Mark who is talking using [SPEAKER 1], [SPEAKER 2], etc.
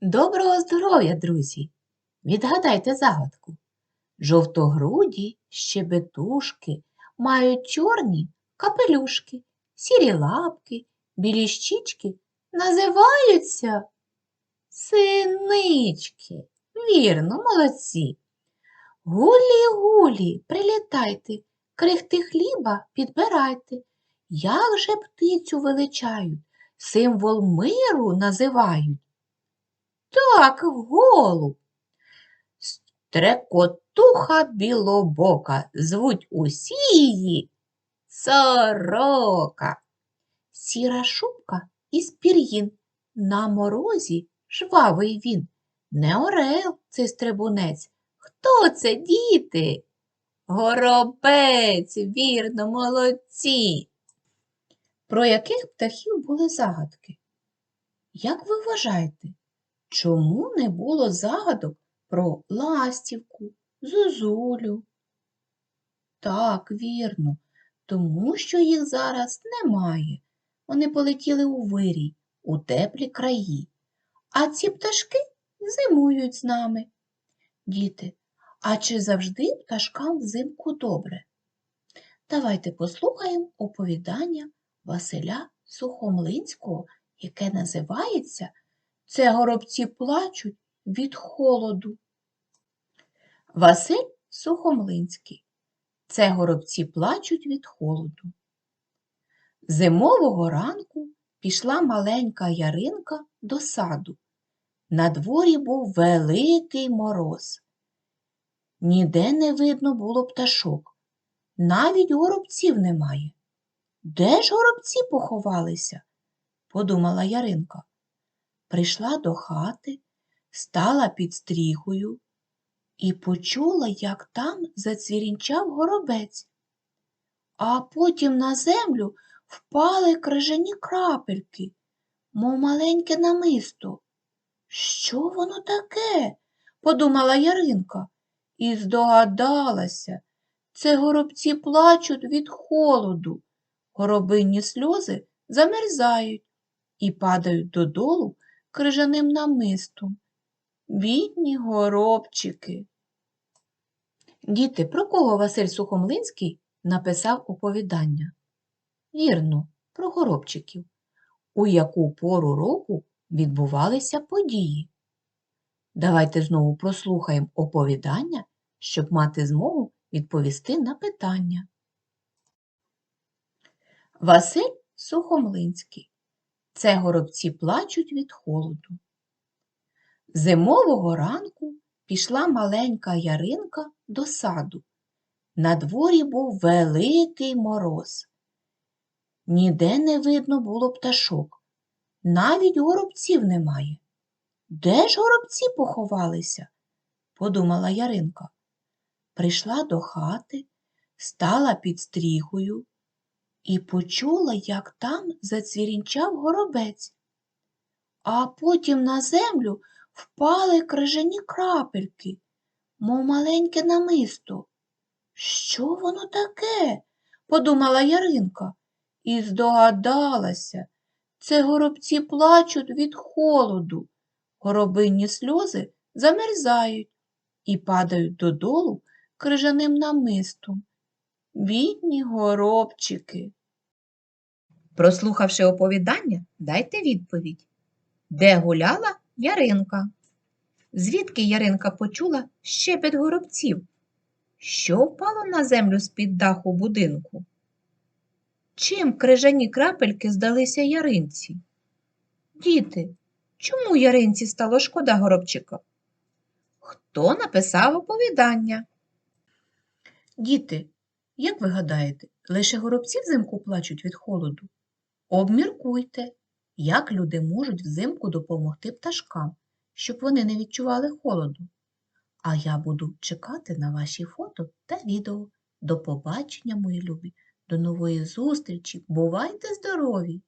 [SPEAKER 1] Доброго здоров'я, друзі! Відгадайте загадку. Жовтогруді щебетушки мають чорні капелюшки, сірі лапки, білі щічки називаються синички. Вірно, молодці. Гулі-гулі, прилітайте, крихти хліба підбирайте. Як же птицю величають, символ миру називають? Так, голуб. Стрекотуха білобока, звуть усі її сорока. Сіра шубка із пір'їн, на морозі жвавий він. Не орел цей стрибунець. Хто це, діти? Горобець, вірно, молодці. Про яких птахів були загадки? Як ви вважаєте, чому не було загадок про ластівку, зозулю? Так, вірно, тому що їх зараз немає. Вони полетіли у вирій, у теплі краї. А ці пташки зимують з нами. Діти, а чи завжди пташкам взимку добре? Давайте послухаємо оповідання Василя Сухомлинського, яке називається Це горобці плачуть від холоду. Василь Сухомлинський. Це горобці плачуть від холоду. Зимового ранку пішла маленька яринка до саду. На дворі був великий мороз. Ніде не видно було пташок, навіть горобців немає. Де ж горобці поховалися? подумала Яринка. Прийшла до хати, стала під стріхою і почула, як там зацвірінчав горобець. А потім на землю впали крижані крапельки, мов маленьке намисто. Що воно таке? подумала Яринка і здогадалася. Це горобці плачуть від холоду. Горобинні сльози замерзають і падають додолу крижаним намистом. Бідні горобчики. Діти, про кого Василь Сухомлинський написав оповідання? Вірно, про горобчиків. У яку пору року відбувалися події? Давайте знову прослухаємо оповідання, щоб мати змогу відповісти на питання. Василь Сухомлинський. Це горобці плачуть від холоду. Зимового ранку пішла маленька яринка до саду. На дворі був великий мороз. Ніде не видно було пташок, навіть горобців немає. Де ж горобці поховалися? подумала Яринка. Прийшла до хати, стала під стріхою і почула, як там зацвірінчав горобець. А потім на землю впали крижані крапельки, мов маленьке намисто. Що воно таке? подумала Яринка і здогадалася. Це горобці плачуть від холоду. Горобинні сльози замерзають і падають додолу крижаним намистом. Бідні горобчики. Прослухавши оповідання, дайте відповідь. Де гуляла Яринка? Звідки Яринка почула щебет горобців? Що впало на землю з-під даху будинку? Чим крижані крапельки здалися яринці? Діти, чому яринці стало шкода горобчика? Хто написав оповідання? Діти, як ви гадаєте, лише горобці взимку плачуть від холоду? Обміркуйте, як люди можуть взимку допомогти пташкам, щоб вони не відчували холоду. А я буду чекати на ваші фото та відео. До побачення, мої любі, до нової зустрічі. Бувайте здорові!